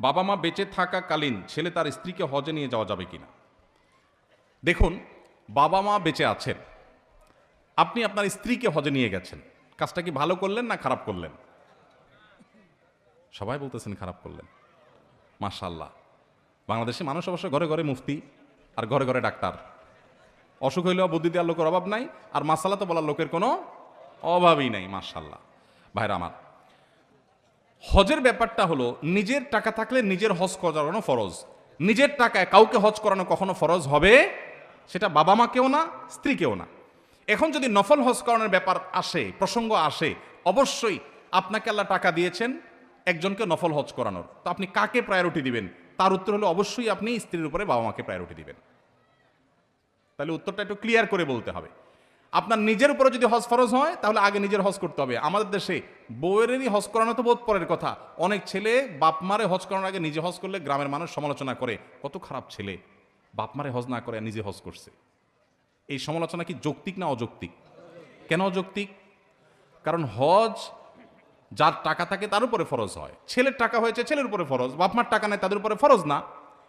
বাবা মা বেঁচে থাকাকালীন ছেলে তার স্ত্রীকে হজে নিয়ে যাওয়া যাবে কিনা? দেখুন বাবা মা বেঁচে আছেন। আপনি আপনার স্ত্রীকে হজে নিয়ে গেছেন। কাজটা কি ভালো করলেন না খারাপ করলেন? সবাই বলতেছেন খারাপ করলেন। মাশাল্লাহ বাংলাদেশে মানুষ অবশ্য ঘরে ঘরে মুফতি আর ঘরে ঘরে ডাক্তার। অসুখ হইলেও বুদ্ধি দেওয়ার লোকের অভাব নাই আর মাসালা তো বলার লোকের কোনো অভাবই নাই মাশাল্লাহ ভাইরা আমার হজের ব্যাপারটা হলো, নিজের টাকা থাকলে নিজের হজ করানো ফরজ। নিজের টাকায় কাউকে হজ করানো কখনো ফরজ হবে? সেটা বাবা মা মাকেও না, স্ত্রী স্ত্রীকেও না। এখন যদি নফল হজ করানোর ব্যাপার আসে, প্রসঙ্গ আসে, অবশ্যই আপনাকে আল্লাহ টাকা দিয়েছেন একজনকে নফল হজ করানোর। তো আপনি কাকে প্রায়োরিটি দিবেন? তার উত্তর হলো অবশ্যই আপনি স্ত্রীর উপরে বাবা মাকে প্রায়োরিটি দিবেন। তাহলে উত্তরটা একটু ক্লিয়ার করে বলতে হবে। আপনার নিজের উপরে যদি হজ ফরজ হয়, তাহলে আগে নিজের হজ করতে হবে। আমাদের দেশে বউয়েরই হজ করানো তো বোধ পরের কথা। অনেক ছেলে বাপ মারে হজ করানোর আগে নিজে হজ করলে গ্রামের মানুষ সমালোচনা করে, কত খারাপ ছেলে। বাপ মারে হজ না করে নিজে হজ করছে। এই সমালোচনা কি যৌক্তিক না অযৌক্তিক? কেন অযৌক্তিক? কারণ হজ যার টাকা থাকে তার উপরে ফরজ হয়। ছেলের টাকা হয়েছে ছেলের উপরে ফরজ বাপমার টাকা নেই তাদের উপরে ফরজ না।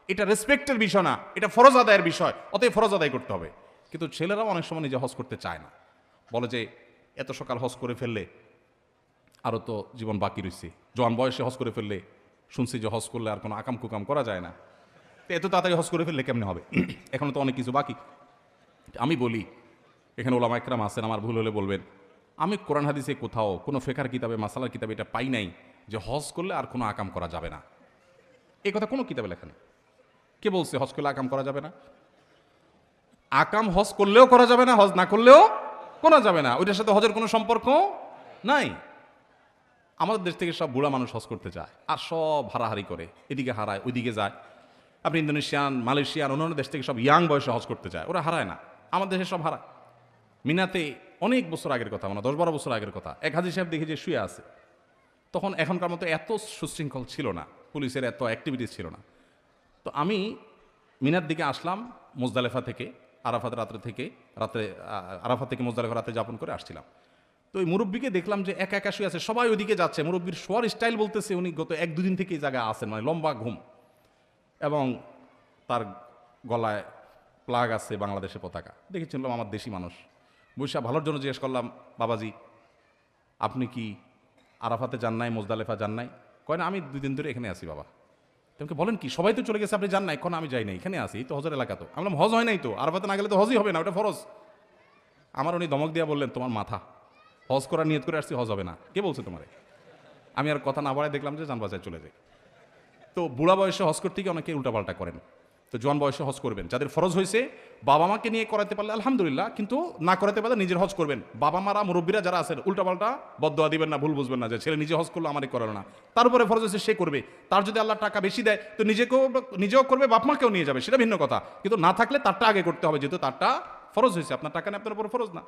এটা রেসপেক্টের বিষয় না, এটা ফরজ আদায়ের বিষয়, অতএব ফরজ আদায় করতে হবে। কিন্তু ছেলেরাও অনেক সময় নিজে হজ করতে চায় না। বলে যে, এত সকাল হজ করে ফেললে আরও তো জীবন বাকি রয়েছে জোয়ান বয়সে হজ করে ফেললে শুনছি যে হজ করলে আর কোনো আকাম কুকাম করা যায় না। তো এত তাড়াতাড়ি হজ করে ফেললে কেমনে হবে? এখনও তো অনেক কিছু বাকি। আমি বলি, এখানে ওলামা একরাম আছেন, আমার ভুল হলে বলবেন। আমি কোরআন হাদিসে কোথাও কোনো ফেকার কিতাবে, মাসালার কিতাবে এটা পাই নাই যে হজ করলে আর কোনো আকাম করা যাবে না। এই কথা কোনো কিতাবে লেখা নেই। কে বলছে হজ করলে আকাম করা যাবে না? আকাম হজ করলেও করা যাবে না, হজ না করলেও করা যাবে না। ওইটার সাথে হজের কোনো সম্পর্ক নাই। আমাদের দেশ থেকে সব বুড়া মানুষ হজ করতে যায় আর সব হারাহারি করে। এদিকে হারায়, ওইদিকে যায়। আপনি ইন্দোনেশিয়ান, মালয়েশিয়ান, অন্যান্য দেশ থেকে সব ইয়াং বয়সে হজ করতে যায়। ওরা হারায় না। আমাদের দেশে সব হারায়। মিনাতে অনেক বছর আগের কথা মানে দশ বারো বছর আগের কথা। এক হাজি সাহেব দেখে যে শুয়ে আছে, তখন এখনকার মতো এত সুশৃঙ্খল ছিল না। পুলিশের এত অ্যাক্টিভিটিস ছিল না। তো আমি মিনার দিকে আসলাম, মোজদালেফা থেকে। আরাফাত রাত্রে থেকে, রাত্রে আরাফাত থেকে মোজদালেফা রাতে যাপন করে আসছিলাম। তো ওই মুরব্বীকে দেখলাম যে একা একা শুয়ে আছে, সবাই ওইদিকে যাচ্ছে। মুরব্বীর শোয়ার স্টাইল বলতেছে উনি গত এক দুদিন থেকে এই জায়গায় আসেন মানে লম্বা ঘুম। এবং তার গলায় প্লাগ আছে বাংলাদেশের পতাকা। দেখেছিলাম আমার দেশি মানুষ। বৈশা, ভালোর জন্য জিজ্ঞেস করলাম, বাবাজি, আপনি কি আরাফাতে যান নাই, মোজদালেফা যান নাই? কয়, না, আমি দুদিন ধরে এখানে আছি, বাবা। তোমাকে বলেন কি? সবাই তো চলে গেছে, আপনি যান না এখন আমি যাই না এখানে আসি তো হজের এলাকা তো। আমরা হজ হয় নাই তো? আর না গেলে তো হজই হবে না, ওটা ফরজ। আমার উনি দমক দিয়া বললেন, তোমার মাথা, হজ করার নিয়ত করে আসছি, হজ হবে না। কে বলছে তোমারে? আমি আর কথা না বাড়ায় দেখলাম যে জানবাজায় চলে যায়। তো বুড়া বয়সে হজ করতে গিয়ে অনেকে উল্টাপাল্টা করেন। তো জোয়ান বয়সে হজ করবেন। যাদের ফরজ হয়েছে বাবা মাকে নিয়ে করাতে পারলে আলহামদুলিল্লাহ, কিন্তু না করাতে পারলে নিজের হজ করবেন। বাবা মারা মুরব্বীরা যারা আছেন উল্টাপাল্টা বদয়া দিবেন না, ভুল বুঝবেন না যে ছেলে নিজে হজ করল, আমারই করালো না। তার উপরে ফরজ হয়েছে, সে করবে। তার যদি আল্লাহ টাকা বেশি দেয়, তো নিজেকেও, নিজেও করবে বাপ মাকেও নিয়ে যাবে। সেটা ভিন্ন কথা। কিন্তু না থাকলে তারটা আগে করতে হবে, যেহেতু তারটা ফরজ হয়েছে। আপনার টাকা নিয়ে আপনার উপর ফরজ না।